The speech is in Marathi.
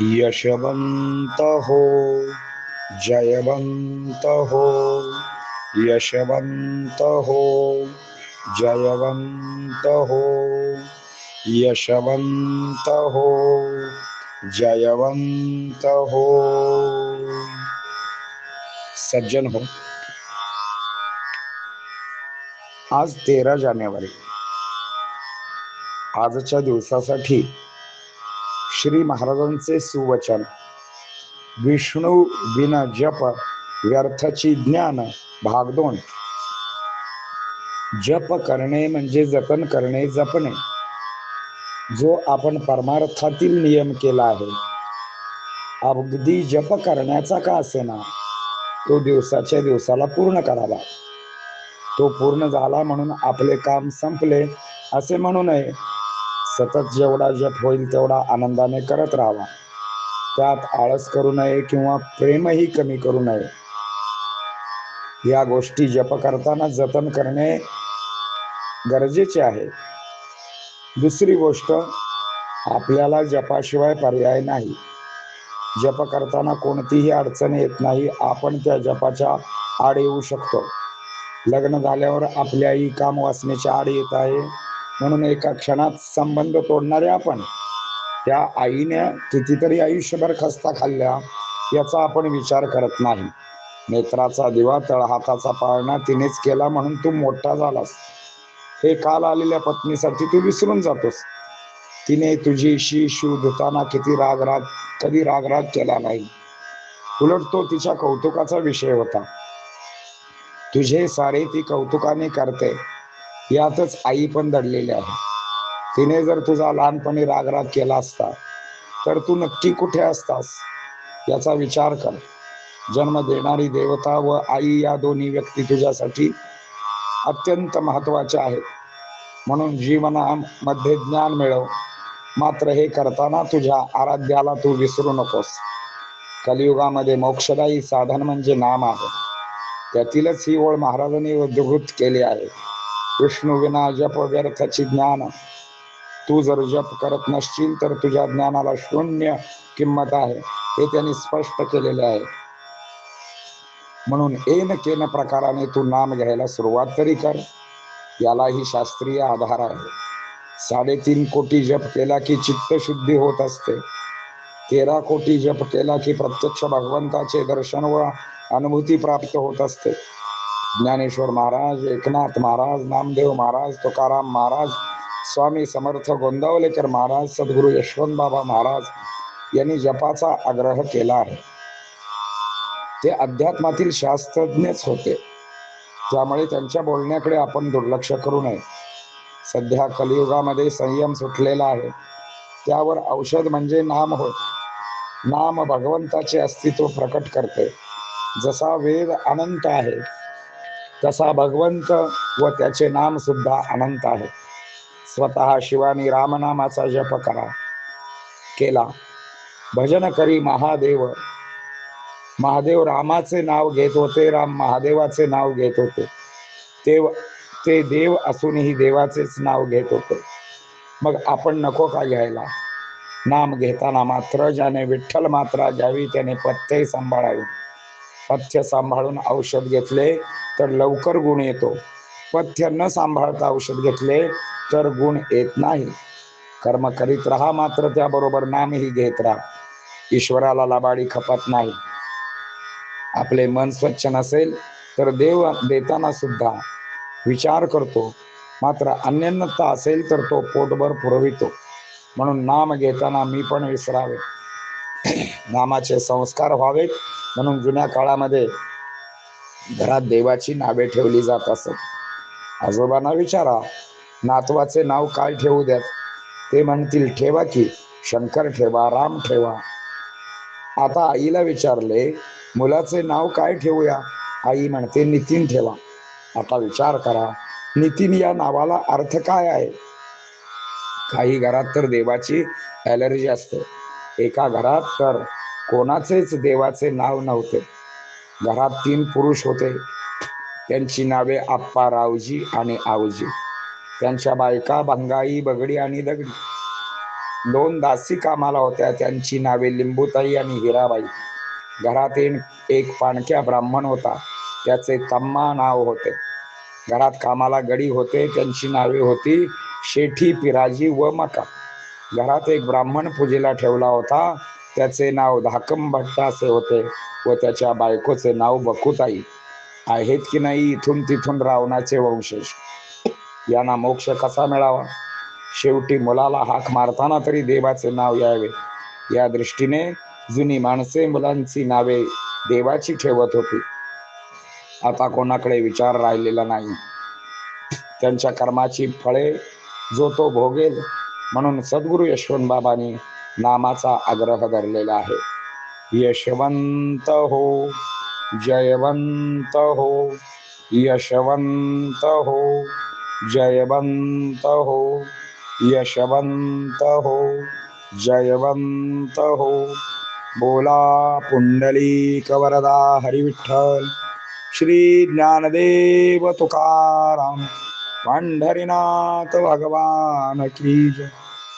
यशवंत हो जयवंत हो यशवंत हो जयवंत हो यशवंत हो जयवंत हो सज्जन हो। आज तेरा जानेवारी। आजच्या दिवसासाठी श्री महाराजांचे सुवचन. विष्णू विन जप व्यर्थाची ज्ञान भाग दोन जप करणे म्हणजे जतन करणे जपणे. जो आपण परमार्थातील नियम केला आहे. अगदी जप करण्याचा का असेना? तो दिवसाच्या दिवसाला पूर्ण करावा. तो पूर्ण झाला म्हणून आपले काम संपले असे म्हणू नये. सतत जेवढा जप होईल तेवढा आनंदाने करत राहावा. त्यात आळस करू नये किंवा प्रेमही कमी करू नये. या गोष्टी जप करताना जतन करणे गरजेचे आहे. दुसरी गोष्ट आपल्याला जपाशिवाय पर्याय नाही. जप करताना कोणतीही अडचण येत नाही आपण त्या जपाच्या आड येऊ शकतो. लग्न झाल्यावर आपल्याही काम वाचण्याची आड येत आहे. म्हणून एका क्षणात संबंध तोडणारे आपण त्या आईने कितीतरी आयुष्यभर खस्ता खाल्ल्या याचा आपण विचार करत नाही. नेत्राचा दिवा तळहाताचा पाळणा तिनेच केला म्हणून तू मोठा झालास. हे काल आलेल्या पत्नीसाठी तू विसरून जातोस. तिने तुझीशी शिव धुताना किती रागराग कधी रागराग केला नाही. उलट तो तिच्या कौतुकाचा विषय होता. तुझे सारे ती कौतुकाने करते. यातच आई पण दडलेली आहे. तिने जर तुझा लहानपणी रागराग केला असता तर तू नक्की कुठे असतास? याचा विचार कर. जन्म देणारी देवता व आई या दोन्ही व्यक्ती तुझ्यासाठी अत्यंत महत्त्वाच्या आहेत. म्हणून जीवनामध्ये ज्ञान मिळव. मात्र हे करताना तुझ्या आराध्याला तू विसरू नकोस. कलियुगामध्ये मोक्षदायी साधन म्हणजे नाम आहे. त्यातीलच ही ओळ महाराजांनी उद्धृत केली आहे. विष्णू विना जप व्यर्थाची ज्ञान. तू जर जप करत नसशील तर तुझ्या ज्ञानाला शून्य किंमत आहे हे त्यांनी स्पष्ट केलेले आहे. म्हणून एन केन प्रकाराने तू नाम घ्यायला सुरुवात तरी कर. यालाही शास्त्रीय आधार आहे. साडेतीन कोटी जप केला की चित्त शुद्धी होत असते. तेरा कोटी जप केला की प्रत्यक्ष भगवंताचे दर्शन व अनुभूती प्राप्त होत असते. ज्ञानेश्वर महाराज एकनाथ महाराज नामदेव महाराज तुकाराम महाराज स्वामी समर्थ गोंदावलेकर महाराज सद्गुरू यशवंत बाबा महाराज यांनी जपाचा आग्रह केला आहे. ते अध्यात्मातील शास्त्रज्ञच होते. त्यामुळे त्यांच्या बोलण्याकडे आपण दुर्लक्ष करू नये. सध्या कलियुगामध्ये संयम सुटलेला आहे. त्यावर औषध म्हणजे नाम होय. नाम भगवंताचे अस्तित्व प्रकट करते. जसा वेद अनंत आहे तसा भगवंत व त्याचे नाम सुद्धा अनंत आहे स्वतः शिवानी रामनामाचा जप करा केला. भजन करी महादेव. महादेव रामाचे नाव घेत होते राम महादेवाचे नाव घेत होते. ते ते देव असूनही देवाचेच नाव घेत होते. मग आपण नको का घ्यायला? नाम घेताना मात्र ज्याने विठ्ठल मात्रा घ्यावी त्याने पथ्य सांभाळावी. पथ्य सांभाळून औषध घेतले तर लवकर गुण येतो. पथ्य न सांभाळता औषध घेतले तर गुण येत नाही. कर्म करीत राहा मात्र त्याबरोबर नामही घेत राहा. ईश्वराला लाबाडी खपत नाही. आपले मन स्वच्छ नसेल तर देव देताना सुद्धा विचार करतो. मात्र अन्यन्नता असेल तर तो पोटभर पुरवितो. म्हणून नाम घेताना मी पण विसरावे. नामाचे संस्कार व्हावेत. म्हणून जुन्या काळामध्ये घरात देवाची नावे ठेवली जात असत. आजोबांना विचारा नातवाचे नाव काय ठेवू द्यात? ते म्हणतील ठेवा की शंकर ठेवा राम ठेवा. आता आईला विचारले मुलाचे नाव काय ठेवूया? आई म्हणते नितीन ठेवा. आता विचार करा नितीन या नावाला अर्थ काय आहे? काही घरात तर देवाची ॲलर्जी असते. एका घरात तर कोणाचेच देवाचे नाव नव्हते. घरात तीन पुरुष होते. त्यांची नावे आप्पा रावजी आणि आवजी. त्यांच्या बायका भंगाई बगडी आणि दगडी. दोन दासी कामाला होत्या. त्यांची नावे लिंबूताई आणि हिराबाई. घरात एक- एक पाणक्या ब्राह्मण होता. त्याचे तम्मा नाव होते. घरात कामाला गडी होते. त्यांची नावे होती शेठी पिराजी व मका. घरात एक ब्राह्मण पूजेला ठेवला होता. त्याचे नाव धाकम भट्ट असे होते व त्याच्या बायकोचे नाव बकुताई आहेत की नाही इथून तिथून रावणाचे वंशज. यांना मोक्ष कसा मिळावा? शेवटी मुलाला हाक मारताना तरी देवाचे नाव यावे. या दृष्टीने जुनी माणसे मुलांची नावे देवाची ठेवत होती. आता कोणाकडे विचार राहिलेला नाही. त्यांच्या कर्माची फळे जो तो भोगेल म्हणून सद्गुरु यशवंत बाबांनी नामाचा आग्रह धरलेला आहे. यशवंत हो जयवंत हो यशवंत हो जयवंत हो यशवंत हो जयवंत हो. बोला पुंडलिक वरदा हरिविठ्ठल श्री ज्ञानदेव तुकाराम पंढरीनाथ भगवान की जय.